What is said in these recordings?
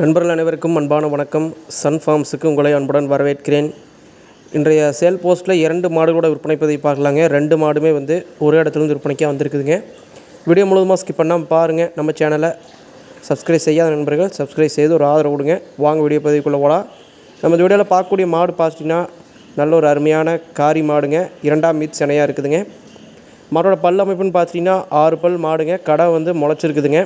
நண்பர்கள் அனைவருக்கும் அன்பான வணக்கம். சன் ஃபார்ம்ஸுக்கு உங்களை அன்புடன் வரவேற்கிறேன். இன்றைய சேல் போஸ்ட்டில் இரண்டு மாடுகளோட விற்பனை பதிவு பார்க்கலாங்க. ரெண்டு மாடுமே வந்து ஒரே இடத்துல இருந்து விற்பனைக்காக வந்திருக்குதுங்க. வீடியோ முழுவதுமாக ஸ்கிப் பண்ணாமல் பாருங்கள் நம்ம சேனலை சப்ஸ்கிரைப் செய்யாத நண்பர்கள் சப்ஸ்கிரைப் செய்து ஒரு ஆதரவு கொடுங்க. வாங்க வீடியோ பதிவுக்குள்ளே போகலாம் நம்ம இந்த வீடியோவில் பார்க்கக்கூடிய மாடு பார்த்துட்டிங்கன்னா நல்ல ஒரு அருமையான காரி மாடுங்க. இரண்டாம் மீட் சினையாக இருக்குதுங்க. மாடோட பல் அமைப்புன்னு பார்த்துட்டிங்கன்னா ஆறு பல் மாடுங்க. கடை வந்து முளைச்சிருக்குதுங்க.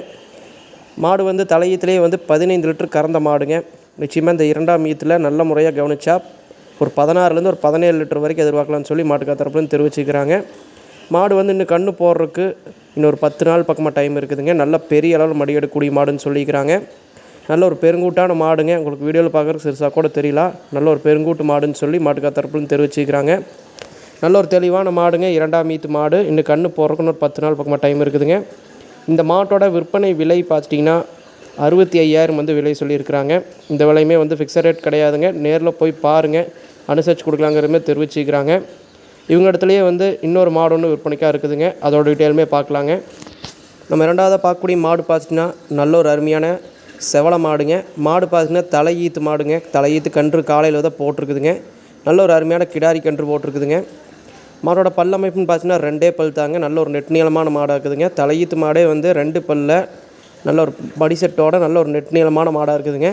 மாடு வந்து தலையீத்துலேயே வந்து பதினைந்து லிட்டர் கறந்த மாடுங்க. நிச்சயமாக இந்த இரண்டாம் ஈத்தில் நல்ல முறையாக கவனிச்சா ஒரு பதினாறுலேருந்து ஒரு பதினேழு லிட்டர் வரைக்கும் எதிர்பார்க்கலாம்னு சொல்லி மாட்டுக்கா தரப்புலேருந்து தெரிவிச்சுக்கிறாங்க. மாடு வந்து இன்னும் கன்று போடுறதுக்கு இன்னொரு பத்து நாள் பக்கமாக டைம் இருக்குதுங்க. நல்ல பெரிய அளவில் மடி எடுக்கக்கூடிய மாடுன்னு சொல்லிக்கிறாங்க. நல்ல ஒரு பெருங்கூட்டான மாடுங்க. உங்களுக்கு வீடியோவில் பார்க்குறதுக்கு சிறுசாக கூட தெரியல. நல்ல ஒரு பெருங்கூட்டு மாடுன்னு சொல்லி மாட்டுக்கா தரப்புலேருந்து தெரிவிச்சுக்கிறாங்க. நல்ல ஒரு தெளிவான மாடுங்க. இரண்டாம் மீத்து மாடு. இன்னும் கன்று போடுறதுக்கு இன்னொரு பத்து நாள் பக்கமாக டைம் இருக்குதுங்க. இந்த மாட்டோட விற்பனை விலை பார்த்துட்டிங்கன்னா அறுபத்தி ஐயாயிரம் வந்து விலை சொல்லியிருக்கிறாங்க. இந்த விலையுமே வந்து ஃபிக்ஸட் ரேட் கிடையாதுங்க. நேரில் போய் பாருங்கள் அனுசரித்து கொடுக்கலாங்கிறதுமே தெரிவிச்சுக்கிறாங்க. இவங்க இடத்துலையே வந்து இன்னொரு மாடு ஒன்று விற்பனைக்காக இருக்குதுங்க. அதோட டீட்டெயிலுமே பார்க்கலாங்க. நம்ம ரெண்டாவதாக பார்க்கக்கூடிய மாடு பார்த்துட்டிங்கன்னா நல்ல ஒரு அருமையான செவல மாடுங்க. மாடு பார்த்திங்கன்னா தலையீத்து மாடுங்க. தலையீத்து கன்று காலையில் தான் போட்டிருக்குதுங்க. நல்ல ஒரு அருமையான கிடாரி கன்று போட்டிருக்குதுங்க. மாடோட பல் அமைப்புன்னு பார்த்தீங்கன்னா ரெண்டே பல் தாங்க. நல்ல ஒரு நெட் நீளமான மாடாக இருக்குதுங்க. தலையீத்து மாடே வந்து ரெண்டு பல்ல நல்ல ஒரு படி செட்டோட நல்ல ஒரு நெட் நீளமான மாடாக இருக்குதுங்க.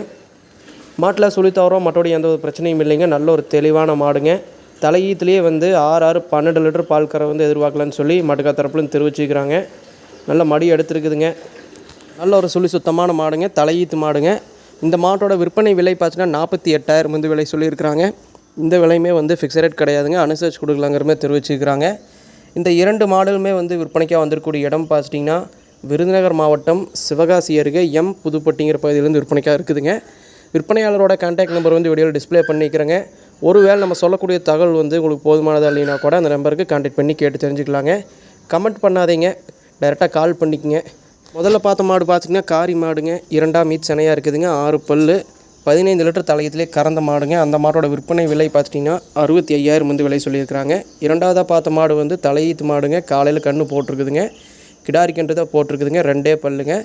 மாட்டில் சுழி தவறோம் மற்றபடி எந்த ஒரு பிரச்சனையும் இல்லைங்க. நல்ல ஒரு தெளிவான மாடுங்க. தலையீத்துலேயே வந்து ஆறு ஆறு பன்னெண்டு லிட்டர் பால் கரை வந்து எதிர்பார்க்கலான்னு சொல்லி மாட்டுக்கா தரப்புலன்னு தெரிவிச்சுக்கிறாங்க. நல்ல மடி எடுத்துருக்குதுங்க. நல்ல ஒரு சுழி சுத்தமான மாடுங்க. தலையீத்து மாடுங்க. இந்த மாட்டோட விற்பனை விலை பார்த்தீங்கன்னா நாற்பத்தி எட்டாயிரம் வந்து விலை சொல்லியிருக்கிறாங்க. இந்த விலையுமே வந்து ஃபிக்ஸட் ரேட் கிடையாதுங்க. அனுசரிச்சு கொடுக்கலாங்கிற மாதிரி தெரிவிச்சுக்கிறாங்க இந்த இரண்டு மாடலுமே வந்து விற்பனைக்காக வந்திருக்கக்கூடிய இடம் பார்த்துட்டிங்கன்னா விருதுநகர் மாவட்டம் சிவகாசி அருகே எம் புதுப்பட்டிங்கிற பகுதியிலேருந்து விற்பனைக்காக இருக்குதுங்க. விற்பனையாளரோட கான்டாக்ட் நம்பர் வந்து வீடியோவில் டிஸ்ப்ளே பண்ணிக்கிறேங்க. ஒருவேளை நம்ம சொல்லக்கூடிய தகவல் வந்து உங்களுக்கு போதுமானதாக இல்லைனா கூட அந்த நம்பருக்கு கான்டாக்ட் பண்ணி கேட்டு தெரிஞ்சுக்கலாங்க. கமெண்ட் பண்ணாதீங்க. டைரெக்டாக கால் பண்ணிக்கங்க. முதல்ல பார்த்த மாடு பார்த்திங்கன்னா காரி மாடுங்க. இரண்டாம் மீட் சினையாக இருக்குதுங்க. ஆறு பல் பதினைந்து லிட்டர் தலையத்திலே கறந்த மாடுங்க. அந்த மாட்டோட விற்பனை விலை பார்த்துட்டிங்கன்னா அறுபத்தி ஐயாயிரம் வந்து விலை சொல்லியிருக்கிறாங்க. இரண்டாவதாக பார்த்த மாடு வந்து தலையீத்து மாடுங்க. காலையில் கன்று போட்டிருக்குதுங்க. கிடாரிக்கன்று தான் போட்டிருக்குதுங்க. ரெண்டே பல்லுங்க.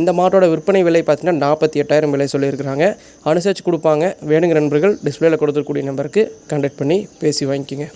இந்த மாட்டோட விற்பனை விலை பார்த்தீங்கன்னா நாற்பத்தி எட்டாயிரம் விலை சொல்லியிருக்கிறாங்க. அனுசரித்து கொடுப்பாங்க. வேணுங்கிற நண்பர்கள் டிஸ்பிளேயில் கொடுத்துருக்கூடிய நம்பருக்கு கான்டாக்ட் பண்ணி பேசி வாங்கிக்கோங்க.